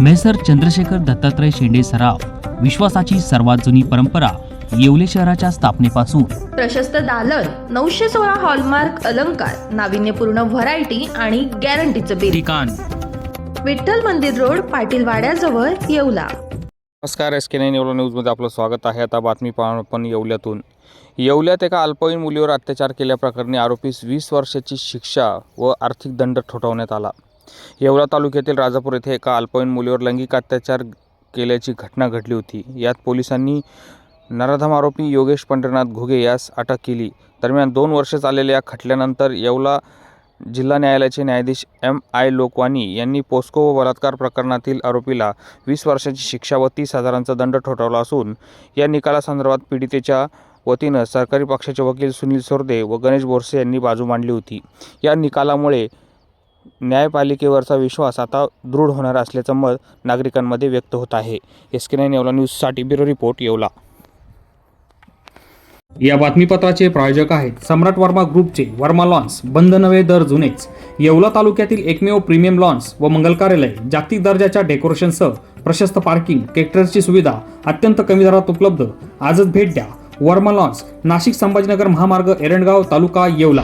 Measure Chandrashekhar Dattatray शेंडे सराव विश्वासाची सर्वात जुनी परंपरा येवले शहराच्या स्थापनेपासून. प्रशस्त दालन नऊशे सोळा हॉलमार्क अलंकार नाविन्यपूर्ण व्हरायटी आणि गॅरंटीचं बिल ठिकाण. विठ्ठल मंदिर रोड पाटील वाड्याजवळ येवला. नमस्कार एस के नाईन येवला न्यूजमध्ये आपलं स्वागत आहे. आता बातमी पाहून आपण येवल्यातून. येवल्यात एका अल्पवयीन मुलीवर अत्याचार केल्याप्रकरणी आरोपीस वीस वर्षाची शिक्षा व आर्थिक दंड ठोठावण्यात आला. येवला तालुक्यातील राजापूर येथे एका अल्पवयीन मुलीवर लैंगिक अत्याचार केल्याची घटना घडली होती. यात पोलिसांनी नराधम आरोपी योगेश पंढरनाथ घुगे यास अटक केली. दरम्यान दोन वर्ष चाललेल्या या खटल्यानंतर येवला जिल्हा न्यायालयाचे न्यायाधीश एम आय लोकवानी यांनी पोस्को व बलात्कार प्रकरणातील आरोपीला वीस वर्षाची शिक्षा व तीस हजारांचा दंड ठोठावला असून या निकालासंदर्भात पीडितेच्या वतीनं सरकारी पक्षाचे वकील सुनील सोरदे व गणेश बोरसे यांनी बाजू मांडली होती. या निकालामुळे न्यायपालिकेवरचा विश्वास आता दृढ होणार असल्याचं मत नागरिकांमध्ये व्यक्त होत आहे. एस के नाईन येवला न्यूजसाठी ब्युरो रिपोर्ट येवला. या बातमीपत्राचे प्रायोजक आहेत सम्राट वर्मा ग्रुपचे वर्मा लॉन्स बंद नवे दर जुनेच. येवला तालुक्यातील एकमेव प्रीमियम लॉन्स व मंगल कार्यालय जागतिक दर्जाच्या डेकोरेशनसह प्रशस्त पार्किंग ट्रॅक्टरची सुविधा अत्यंत कमी दरात उपलब्ध. आजच भेट द्या. वर्मा लॉन्स नाशिक संभाजीनगर महामार्ग एरंडगाव तालुका येवला.